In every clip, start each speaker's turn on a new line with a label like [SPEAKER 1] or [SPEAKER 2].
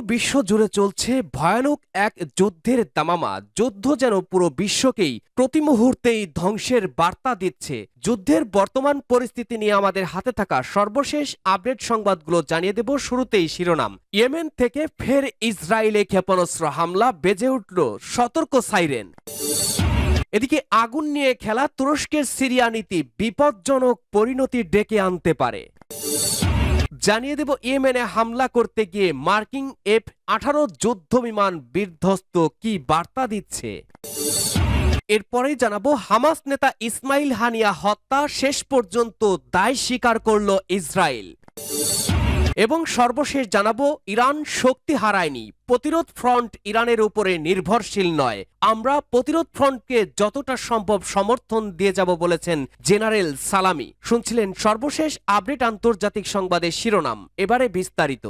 [SPEAKER 1] পুরো বিশ্ব জুড়ে চলছে ভয়ানক এক যুদ্ধের দামামা যুদ্ধ যেন পুরো বিশ্বকেই প্রতি মুহূর্তেই ধ্বংসের বার্তা দিচ্ছে যুদ্ধের বর্তমান পরিস্থিতি নিয়ে আমাদের হাতে থাকা সর্বশেষ আপডেট সংবাদগুলো জানিয়ে দেব শুরুতেই শিরোনাম ইয়েমেন থেকে ফের ইসরায়েলে ক্ষেপণাস্ত্র হামলা বেজে উঠল সতর্ক সাইরেন এদিকে আগুন নিয়ে খেলা তুরস্কের সিরিয়া নীতি বিপজ্জনক পরিণতি ডেকে আনতে পারে জানিয়ে দেব ইয়েমেনে হামলা করতে গিয়ে মার্কিং এফ আঠারো যুদ্ধ বিমান বিধ্বস্ত কি বার্তা দিচ্ছে এরপরে জানাবো হামাস নেতা ইসমাইল হানিয়া হত্যা শেষ পর্যন্ত দায় স্বীকার করল ইসরায়েল এবং সর্বশেষ জানাবো ইরান শক্তি হারায়নি প্রতিরোধ ফ্রন্ট ইরানের উপরে নির্ভরশীল নয় আমরা প্রতিরোধ ফ্রন্টকে যতটা সম্ভব সমর্থন দিয়ে যাব বলেছেন জেনারেল সালামি শুনছিলেন সর্বশেষ আপডেট আন্তর্জাতিক সংবাদের শিরোনাম এবারে বিস্তারিত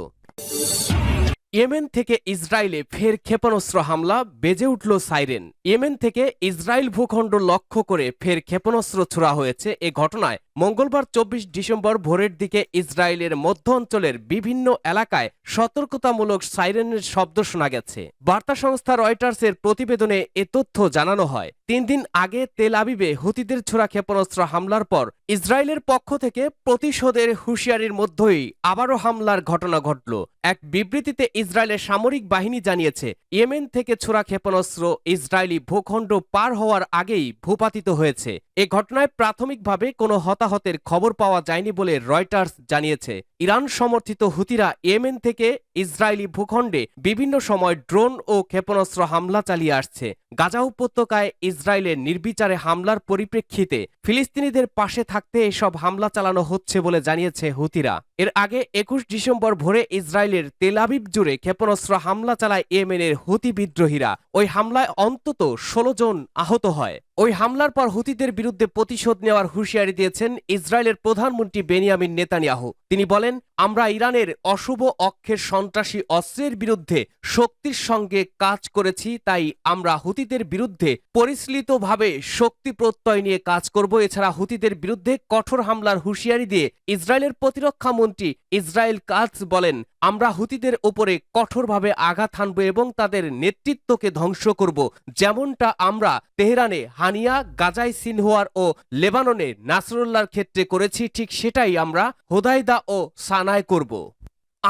[SPEAKER 1] ইয়েমেন থেকে ইসরায়েলে ফের ক্ষেপণাস্ত্র হামলা বেজে উঠল সাইরেন ইয়েমেন থেকে ইসরায়েল ভূখণ্ড লক্ষ্য করে ফের ক্ষেপণাস্ত্র ছোড়া হয়েছে এ ঘটনায় মঙ্গলবার চব্বিশ ডিসেম্বর ভোরের দিকে ইসরায়েলের মধ্য অঞ্চলের বিভিন্ন এলাকায় সতর্কতামূলক সাইরেনের শব্দ শোনা গেছে বার্তা সংস্থা রয়টার্সের প্রতিবেদনে এ তথ্য জানানো হয় তিন দিন আগে তেল আবিবে হুতিদের ছোড়া ক্ষেপণাস্ত্র হামলার পর ইসরায়েলের পক্ষ থেকে প্রতিশোধের হুঁশিয়ারির মধ্যেই আবারও হামলার ঘটনা ঘটল এক বিবৃতিতে ইসরায়েলের সামরিক বাহিনী জানিয়েছে ইয়েমেন থেকে ছোড়া ক্ষেপণাস্ত্র ইসরায়েলি ভূখণ্ড পার হওয়ার আগেই ভূপাতিত হয়েছে এ ঘটনায় প্রাথমিকভাবে কোনো হতা হতাহতের খবর পাওয়া যায়নি বলে রয়টার্স জানিয়েছে ইরান সমর্থিত হুতিরা ইয়েমেন থেকে ইসরায়েলি ভূখণ্ডে বিভিন্ন সময় ড্রোন ও ক্ষেপণাস্ত্র হামলা চালিয়ে আসছে গাজা উপত্যকায় ইসরায়েলের নির্বিচারে হামলার পরিপ্রেক্ষিতে ফিলিস্তিনিদের পাশে থাকতে এসব হামলা চালানো হচ্ছে বলে জানিয়েছে হুতিরা এর আগে একুশ ডিসেম্বর ভোরে ইসরায়েলের তেলাবিব জুড়ে ক্ষেপণাস্ত্র হামলা চালায় ইয়েমেনের হুতি বিদ্রোহীরা ওই হামলায় অন্তত ষোলো জন আহত হয় ওই হামলার পর হুতিদের বিরুদ্ধে প্রতিশোধ নেওয়ার হুঁশিয়ারি দিয়েছেন ইসরায়েলের প্রধানমন্ত্রী বেনিয়ামিন নেতানিয়াহু তিনি বলেন আমরা ইরানের অশুভ অক্ষের সন্ত্রাসী অস্ত্রের বিরুদ্ধে শক্তির সঙ্গে কাজ করেছি তাই আমরা হুতিদের বিরুদ্ধে পরিশ্লিতভাবে শক্তি প্রত্যয় নিয়ে কাজ করব এছাড়া হুতিদের বিরুদ্ধে কঠোর হামলার হুঁশিয়ারি দিয়ে ইসরায়েলের প্রতিরক্ষা মন্ত্রী ইসরায়েল কাজ বলেন আমরা হুতিদের ওপরে কঠোরভাবে আঘাত হানব এবং তাদের নেতৃত্বকে ধ্বংস করব যেমনটা আমরা তেহরানে হানিয়া গাজাই সিনহোয়ার ও লেবাননে নাসরুল্লাহর ক্ষেত্রে করেছি ঠিক সেটাই আমরা হোদাইদা ও সানা কানায় করব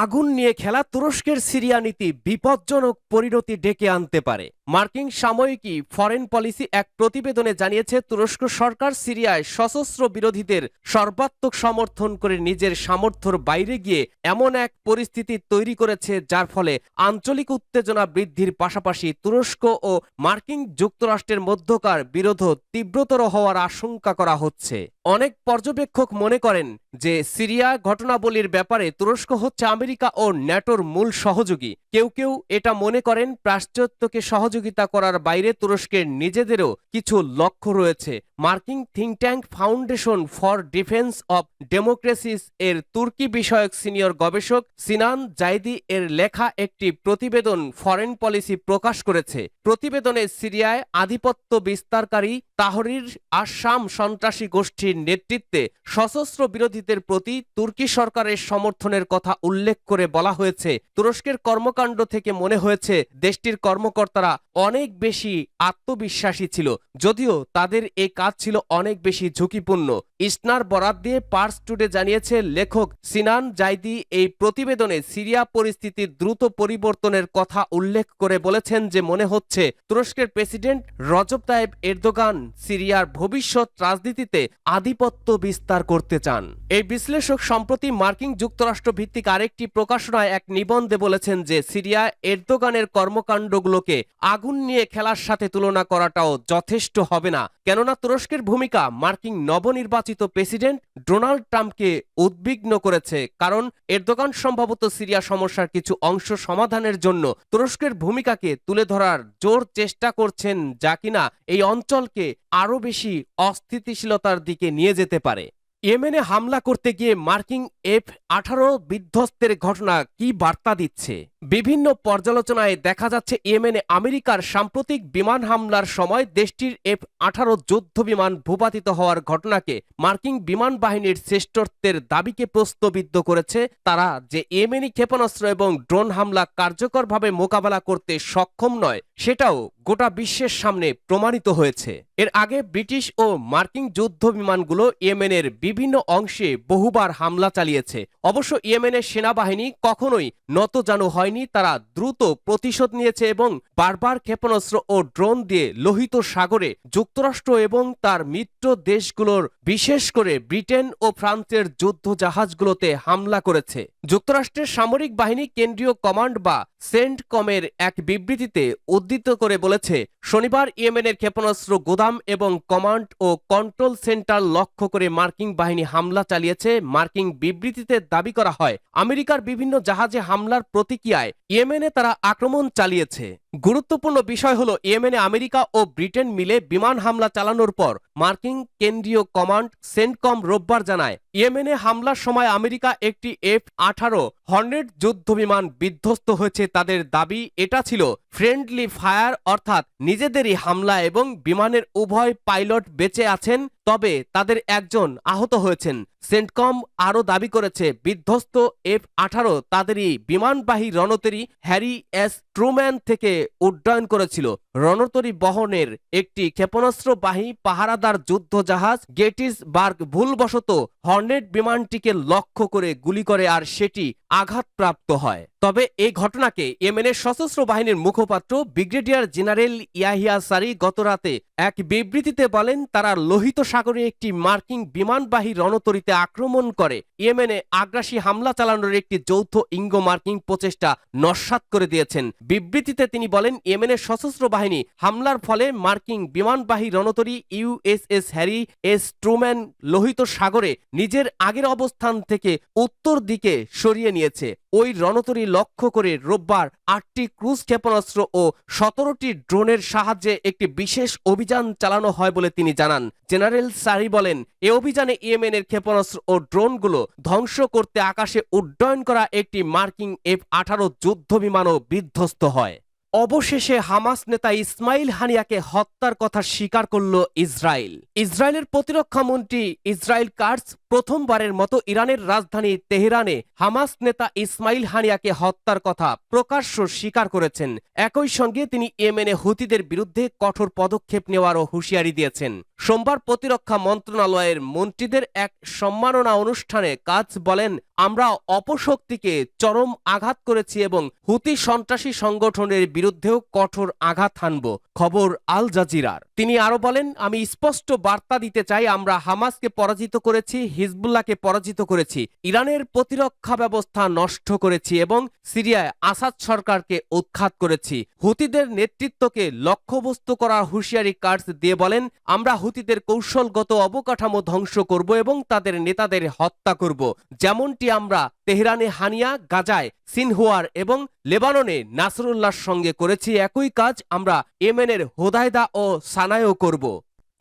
[SPEAKER 1] আগুন নিয়ে খেলা তুরস্কের সিরিয়া নীতি বিপজ্জনক পরিণতি ডেকে আনতে পারে মার্কিন সাময়িকী ফরেন পলিসি এক প্রতিবেদনে জানিয়েছে তুরস্ক সরকার সিরিয়ায় সশস্ত্র বিরোধীদের সর্বাত্মক সমর্থন করে নিজের সামর্থ্যর বাইরে গিয়ে এমন এক পরিস্থিতি তৈরি করেছে যার ফলে আঞ্চলিক উত্তেজনা বৃদ্ধির পাশাপাশি তুরস্ক ও মার্কিন যুক্তরাষ্ট্রের মধ্যকার বিরোধ তীব্রতর হওয়ার আশঙ্কা করা হচ্ছে অনেক পর্যবেক্ষক মনে করেন যে সিরিয়া ঘটনাবলীর ব্যাপারে তুরস্ক হচ্ছে আমেরিকা ও ন্যাটোর মূল সহযোগী কেউ কেউ এটা মনে করেন প্রাশ্চাত্যকে সহযোগী সহযোগিতা করার বাইরে তুরস্কের নিজেদেরও কিছু লক্ষ্য রয়েছে মার্কিন think tank foundation for defence of democracies এর তুর্কি বিষয়ক সিনিয়র গবেষক সিনান জাইদি এর লেখা একটি প্রতিবেদন ফরেন পলিসি প্রকাশ করেছে প্রতিবেদনে সিরিয়ায় আধিপত্য বিস্তারকারী তাহরির আসাম সন্ত্রাসী গোষ্ঠীর নেতৃত্বে সশস্ত্র বিরোধীদের প্রতি তুর্কি সরকারের সমর্থনের কথা উল্লেখ করে বলা হয়েছে তুরস্কের কর্মকাণ্ড থেকে মনে হয়েছে দেশটির কর্মকর্তারা অনেক বেশি আত্মবিশ্বাসী ছিল যদিও তাদের এ কাজ ছিল অনেক বেশি ঝুঁকিপূর্ণ ইসনার বরাদ দিয়ে পার্স টুডে জানিয়েছে লেখক সিনান জাইদি এই প্রতিবেদনে সিরিয়া পরিস্থিতির দ্রুত পরিবর্তনের কথা উল্লেখ করে বলেছেন যে মনে হচ্ছে তুরস্কের প্রেসিডেন্ট রজব তায়েব এরদোগান সিরিয়ার ভবিষ্যৎ রাজনীতিতে আধিপত্য বিস্তার করতে চান এই বিশ্লেষক সম্প্রতি মার্কিন যুক্তরাষ্ট্র ভিত্তিক আরেকটি প্রকাশনায় এক নিবন্ধে বলেছেন যে সিরিয়া এরদোগানের কর্মকাণ্ডগুলোকে আগুন নিয়ে খেলার সাথে তুলনা করাটাও যথেষ্ট হবে না কেননা তুরস্কের ভূমিকা মার্কিন নবনির্বাচিত প্রেসিডেন্ট ডোনাল্ড ট্রাম্পকে উদ্বিগ্ন করেছে কারণ দোকান সম্ভবত সিরিয়া সমস্যার কিছু অংশ সমাধানের জন্য তুরস্কের ভূমিকাকে তুলে ধরার জোর চেষ্টা করছেন যা কিনা এই অঞ্চলকে আরও বেশি অস্থিতিশীলতার দিকে নিয়ে যেতে পারে ইয়েমেনে হামলা করতে গিয়ে মার্কিন এফ আঠারো বিধ্বস্তের ঘটনা কি বার্তা দিচ্ছে বিভিন্ন পর্যালোচনায় দেখা যাচ্ছে ইয়েমেনে আমেরিকার সাম্প্রতিক বিমান হামলার সময় দেশটির এফ আঠারো যুদ্ধ বিমান ভূপাতিত হওয়ার ঘটনাকে মার্কিন বিমান বাহিনীর শ্রেষ্ঠত্বের দাবিকে প্রশ্নবিদ্ধ করেছে তারা যে ইয়েমেনি ক্ষেপণাস্ত্র এবং ড্রোন হামলা কার্যকরভাবে মোকাবেলা করতে সক্ষম নয় সেটাও গোটা বিশ্বের সামনে প্রমাণিত হয়েছে এর আগে ব্রিটিশ ও মার্কিন যুদ্ধ বিমানগুলো ইয়েমেনের বিভিন্ন অংশে বহুবার হামলা চালিয়ে দিয়েছে অবশ্য ইয়েমেনের সেনাবাহিনী কখনোই নত জানু হয়নি তারা দ্রুত প্রতিশোধ নিয়েছে এবং বারবার ক্ষেপণাস্ত্র ও ড্রোন দিয়ে লোহিত সাগরে যুক্তরাষ্ট্র এবং তার মিত্র দেশগুলোর বিশেষ করে ব্রিটেন ও ফ্রান্সের যুদ্ধ জাহাজগুলোতে হামলা করেছে যুক্তরাষ্ট্রের সামরিক বাহিনী কেন্দ্রীয় কমান্ড বা সেন্ট কমের এক বিবৃতিতে উদ্ধৃত করে বলেছে শনিবার ইয়েমেনের ক্ষেপণাস্ত্র গোদাম এবং কমান্ড ও কন্ট্রোল সেন্টার লক্ষ্য করে মার্কিং বাহিনী হামলা চালিয়েছে মার্কিং বিবৃতি বিবৃতিতে দাবি করা হয় আমেরিকার বিভিন্ন জাহাজে হামলার প্রতিক্রিয়ায় ইয়েমেনে তারা আক্রমণ চালিয়েছে গুরুত্বপূর্ণ বিষয় হল ইয়েমেনে আমেরিকা ও ব্রিটেন মিলে বিমান হামলা চালানোর পর মার্কিন কেন্দ্রীয় কমান্ড সেন্টকম রোববার জানায় ইয়েমেনে হামলার সময় আমেরিকা একটি এফ আঠারো যুদ্ধ যুদ্ধবিমান বিধ্বস্ত হয়েছে তাদের দাবি এটা ছিল ফ্রেন্ডলি ফায়ার অর্থাৎ নিজেদেরই হামলা এবং বিমানের উভয় পাইলট বেঁচে আছেন তবে তাদের একজন আহত হয়েছেন সেন্টকম আরও দাবি করেছে বিধ্বস্ত এফ আঠারো তাদেরই বিমানবাহী রণতেরি হ্যারি এস ট্রুম্যান থেকে উড্ডয়ন করেছিল রণতরী বহনের একটি ক্ষেপণাস্ত্রবাহী পাহারাদার যুদ্ধজাহাজ গেটিসবার্গ ভুলবশত হর্নেট বিমানটিকে লক্ষ্য করে গুলি করে আর সেটি আঘাতপ্রাপ্ত হয় তবে এই ঘটনাকে ইয়েমেনের সশস্ত্র বাহিনীর মুখপাত্র ব্রিগেডিয়ার জেনারেল ইয়াহিয়া সারি গত রাতে এক বিবৃতিতে বলেন তারা লোহিত সাগরে একটি মার্কিং বিমানবাহী রণতরীতে আক্রমণ করে ইয়েমেনে আগ্রাসী হামলা চালানোর একটি যৌথ ইঙ্গ মার্কিং প্রচেষ্টা নস্বাত করে দিয়েছেন বিবৃতিতে তিনি বলেন ইয়েমেনের সশস্ত্র বাহিনী হামলার ফলে মার্কিন বিমানবাহী রণতরী ইউএসএস হ্যারি এস ট্রুম্যান লোহিত সাগরে নিজের আগের অবস্থান থেকে উত্তর দিকে সরিয়ে নিয়েছে ওই রণতরী লক্ষ্য করে রোববার আটটি ক্রুজ ক্ষেপণাস্ত্র ও সতেরোটি ড্রোনের সাহায্যে একটি বিশেষ অভিযান চালানো হয় বলে তিনি জানান জেনারেল সারি বলেন এ অভিযানে ইয়েমেনের ক্ষেপণাস্ত্র ও ড্রোনগুলো ধ্বংস করতে আকাশে উড্ডয়ন করা একটি মার্কিন এফ আঠারো যুদ্ধ বিমানও বিধ্বস্ত হয় অবশেষে হামাস নেতা ইসমাইল হানিয়াকে হত্যার কথা স্বীকার করল ইসরায়েল ইসরায়েলের প্রতিরক্ষা মন্ত্রী ইসরায়েল কার্স প্রথমবারের মতো ইরানের রাজধানী তেহরানে হামাস নেতা ইসমাইল হানিয়াকে হত্যার কথা প্রকাশ্য স্বীকার করেছেন একই সঙ্গে তিনি ইয়েমেনে হুতিদের বিরুদ্ধে কঠোর পদক্ষেপ নেওয়ারও হুঁশিয়ারি দিয়েছেন সোমবার প্রতিরক্ষা মন্ত্রণালয়ের মন্ত্রীদের এক সম্মাননা অনুষ্ঠানে কাজ বলেন আমরা অপশক্তিকে চরম আঘাত করেছি এবং হুতি সন্ত্রাসী সংগঠনের বিরুদ্ধেও কঠোর আঘাত হানব খবর আল জাজিরার তিনি আরও বলেন আমি স্পষ্ট বার্তা দিতে চাই আমরা হামাসকে পরাজিত করেছি হিজবুল্লাহকে পরাজিত করেছি ইরানের প্রতিরক্ষা ব্যবস্থা নষ্ট করেছি এবং সিরিয়ায় আসাদ সরকারকে উৎখাত করেছি হুতিদের নেতৃত্বকে লক্ষ্যবস্তু করার হুঁশিয়ারি কার্ড দিয়ে বলেন আমরা হুতিদের কৌশলগত অবকাঠামো ধ্বংস করব এবং তাদের নেতাদের হত্যা করব যেমনটি আমরা তেহরানে হানিয়া গাজায় সিনহুয়ার এবং লেবাননে নাসরুল্লাহর সঙ্গে করেছি একই কাজ আমরা এমএনের হোদায়দা ও সানায়ও করব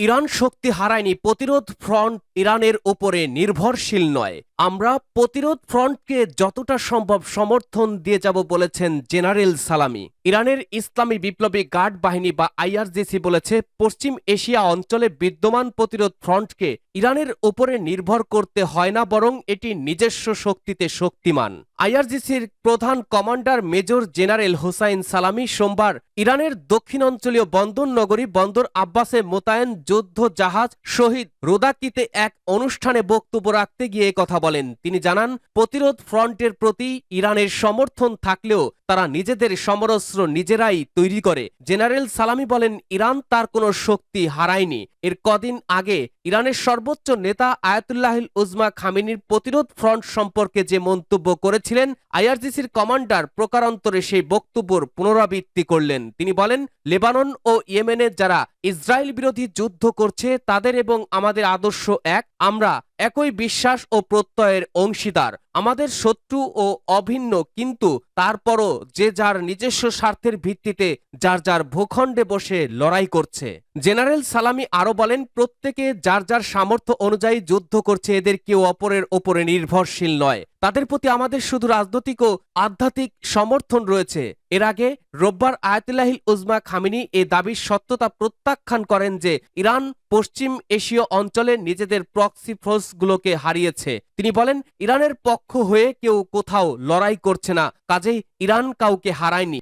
[SPEAKER 1] ইরান শক্তি হারায়নি প্রতিরোধ ফ্রন্ট ইরানের ওপরে নির্ভরশীল নয় আমরা প্রতিরোধ ফ্রন্টকে যতটা সম্ভব সমর্থন দিয়ে যাব বলেছেন জেনারেল সালামি ইরানের ইসলামী বিপ্লবী গার্ড বাহিনী বা আইআরজিসি বলেছে পশ্চিম এশিয়া অঞ্চলে বিদ্যমান প্রতিরোধ ফ্রন্টকে ইরানের ওপরে নির্ভর করতে হয় না বরং এটি নিজস্ব শক্তিতে শক্তিমান আইআরজিসির প্রধান কমান্ডার মেজর জেনারেল হোসাইন সালামি সোমবার ইরানের দক্ষিণ অঞ্চলীয় বন্দর নগরী বন্দর আব্বাসে মোতায়েন যুদ্ধ জাহাজ শহীদ রোদাকিতে এক এক অনুষ্ঠানে বক্তব্য রাখতে গিয়ে কথা বলেন তিনি জানান প্রতিরোধ ফ্রন্টের প্রতি ইরানের সমর্থন থাকলেও তারা নিজেদের সমরস্ত্র নিজেরাই তৈরি করে জেনারেল সালামি বলেন ইরান তার কোনো শক্তি হারায়নি এর কদিন আগে ইরানের সর্বোচ্চ নেতা আয়াতুল্লাহিল উজমা খামিনীর প্রতিরোধ ফ্রন্ট সম্পর্কে যে মন্তব্য করেছিলেন আইআরজিসির কমান্ডার প্রকারান্তরে সেই বক্তব্যর পুনরাবৃত্তি করলেন তিনি বলেন লেবানন ও ইয়েমেনের যারা ইসরায়েল বিরোধী যুদ্ধ করছে তাদের এবং আমাদের আদর্শ এক এক আমরা একই বিশ্বাস ও প্রত্যয়ের অংশীদার আমাদের শত্রু ও অভিন্ন কিন্তু তারপরও যে যার নিজস্ব স্বার্থের ভিত্তিতে যার যার ভূখণ্ডে বসে লড়াই করছে জেনারেল সালামি আরও বলেন প্রত্যেকে যার যার সামর্থ্য অনুযায়ী যুদ্ধ করছে এদের কেউ অপরের ওপরে নির্ভরশীল নয় তাদের প্রতি আমাদের শুধু রাজনৈতিক ও আধ্যাত্মিক সমর্থন রয়েছে এর আগে রোববার আয়াতুল্লাহিল উজমা খামিনি এ দাবির সত্যতা প্রত্যাখ্যান করেন যে ইরান পশ্চিম এশীয় অঞ্চলে নিজেদের প্রক্সি ফোর্সগুলোকে হারিয়েছে তিনি বলেন ইরানের পক্ষ হয়ে কেউ কোথাও লড়াই করছে না কাজেই ইরান কাউকে হারায়নি